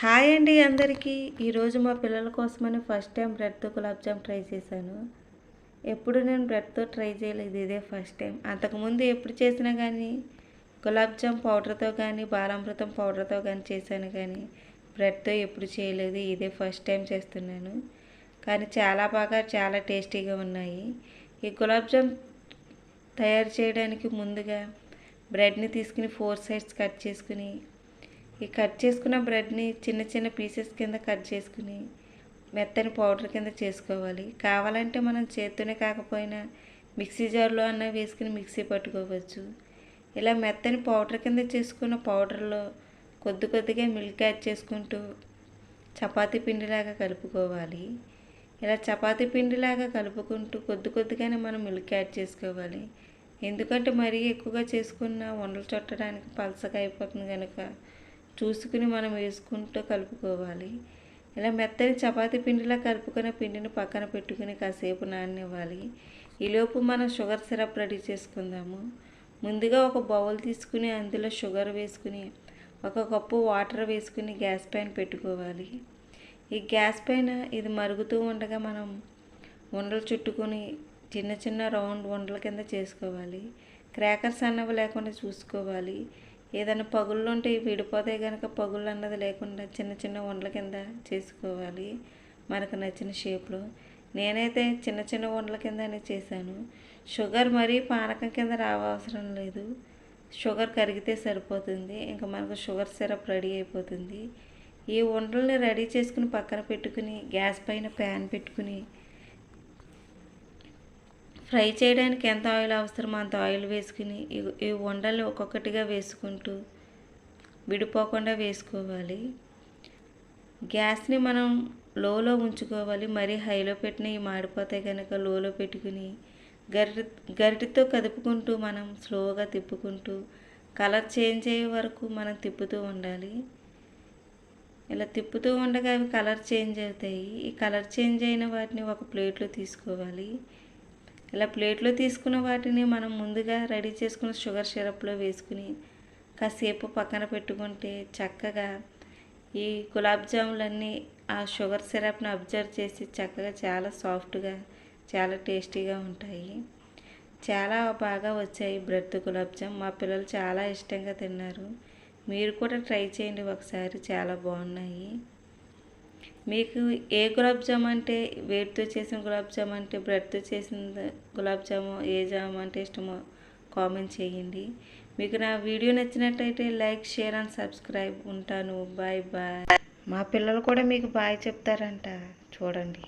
Hi అండి అందరికీ. ఈరోజు మా పిల్లల కోసమని ఫస్ట్ టైం బ్రెడ్తో గులాబ్ జామ్ ట్రై చేశాను. ఎప్పుడు నేను బ్రెడ్తో ట్రై చేయలేదు ఇదే ఫస్ట్ టైం. అంతకుముందు ఎప్పుడు చేసినా కానీ గులాబ్ జామ్ పౌడర్తో కానీ బాలామృతం పౌడర్తో కానీ చేశాను కానీ బ్రెడ్తో ఎప్పుడు చేయలేదు ఇదే ఫస్ట్ టైం చేస్తున్నాను. కానీ చాలా బాగా చాలా టేస్టీగా ఉన్నాయి. ఈ గులాబ్ జామ్ తయారు చేయడానికి ముందుగా బ్రెడ్ని తీసుకుని ఫోర్ సైడ్స్ కట్ చేసుకుని ఈ కట్ చేసుకున్న బ్రెడ్ని చిన్న చిన్న పీసెస్ కింద కట్ చేసుకుని మెత్తని పౌడర్ కింద చేసుకోవాలి. కావాలంటే మనం చేత్తోనే కాకపోయినా మిక్సీ జార్లో అన్న వేసుకుని మిక్సీ పట్టుకోవచ్చు. ఇలా మెత్తని పౌడర్ కింద చేసుకున్న పౌడర్లో కొద్ది కొద్దిగా మిల్క్ యాడ్ చేసుకుంటూ చపాతీ పిండిలాగా కలుపుకోవాలి. ఇలా చపాతీ పిండిలాగా కలుపుకుంటూ కొద్ది కొద్దిగానే మనం మిల్క్ యాడ్ చేసుకోవాలి. ఎందుకంటే మరీ ఎక్కువగా చేసుకున్న వండలు చుట్టడానికి పలసగా అయిపోతుంది కనుక చూసుకుని మనం వేసుకుంటూ కలుపుకోవాలి. ఇలా మెత్తని చపాతీ పిండిలా కలుపుకున్న పిండిని పక్కన పెట్టుకుని కాసేపు నాననివ్వాలి. ఈలోపు మనం షుగర్ సిరప్ రెడీ చేసుకుందాము. ముందుగా ఒక బౌల్ తీసుకుని అందులో షుగర్ వేసుకుని ఒక కప్పు వాటర్ వేసుకుని గ్యాస్ పైన పెట్టుకోవాలి. ఈ గ్యాస్ పైన ఇది మరుగుతూ ఉండగా మనం ఉండలు చుట్టుకొని చిన్న చిన్న రౌండ్ ఉండల కింద చేసుకోవాలి. క్రాకర్స్ అన్నవి లేకుండా చూసుకోవాలి. ఏదైనా పగుళ్ళు ఉంటే విడిపోతే కనుక పగుళ్ళు అన్నది లేకుండా చిన్న చిన్న ఉండల కింద చేసుకోవాలి. మనకు నచ్చిన షేప్లో నేనైతే చిన్న చిన్న ఉండల కిందనే చేశాను. షుగర్ మరీ పానకం కింద రావసరం లేదు. షుగర్ కరిగితే సరిపోతుంది. ఇంకా మనకు షుగర్ సిరప్ రెడీ అయిపోతుంది. ఈ ఉండల్ని రెడీ చేసుకుని పక్కన పెట్టుకుని గ్యాస్ పైన ప్యాన్ పెట్టుకుని ఫ్రై చేయడానికి ఎంత ఆయిల్ అవసరమో అంత ఆయిల్ వేసుకుని ఈ- ఈ ఒక్కొక్కటిగా వేసుకుంటూ విడిపోకుండా వేసుకోవాలి. గ్యాస్ని మనం లోలో ఉంచుకోవాలి. మరీ హైలో పెట్టిన ఈ మాడిపోతాయి కనుక లోలో పెట్టుకుని గరి గరిటితో కదుపుకుంటూ మనం స్లోగా తిప్పుకుంటూ కలర్ చేంజ్ అయ్యే వరకు మనం తిప్పుతూ ఉండాలి. ఇలా తిప్పుతూ ఉండగా అవి కలర్ చేంజ్ అవుతాయి. ఈ కలర్ చేంజ్ అయిన వాటిని ఒక ప్లేట్లో తీసుకోవాలి. ఇలా ప్లేట్లో తీసుకున్న వాటిని మనం ముందుగా రెడీ చేసుకున్న షుగర్ సిరప్లో వేసుకుని కాసేపు పక్కన పెట్టుకుంటే చక్కగా ఈ గులాబ్ జాములన్నీ ఆ షుగర్ సిరప్ని అబ్జర్వ్ చేసి చక్కగా చాలా సాఫ్ట్గా చాలా టేస్టీగా ఉంటాయి. చాలా బాగా వచ్చాయి బ్రెడ్ గులాబ్ జామ్. మా పిల్లలు చాలా ఇష్టంగా తిన్నారు. మీరు కూడా ట్రై చేయండి ఒకసారి. చాలా బాగున్నాయి. మీకు ఏ గులాబ్ జామ్ అంటే వేడితో చేసిన గులాబ్ జామ్ అంటే బ్రెడ్తో చేసిన గులాబ్ జాము ఏ జామ్ అంటే ఇష్టమో కామెంట్ చేయండి. మీకు నా వీడియో నచ్చినట్టయితే లైక్ షేర్ అండ్ సబ్స్క్రైబ్. ఉంటాను. Bye bye. మా పిల్లలు కూడా మీకు బాయ్ చెప్తారంట. చూడండి.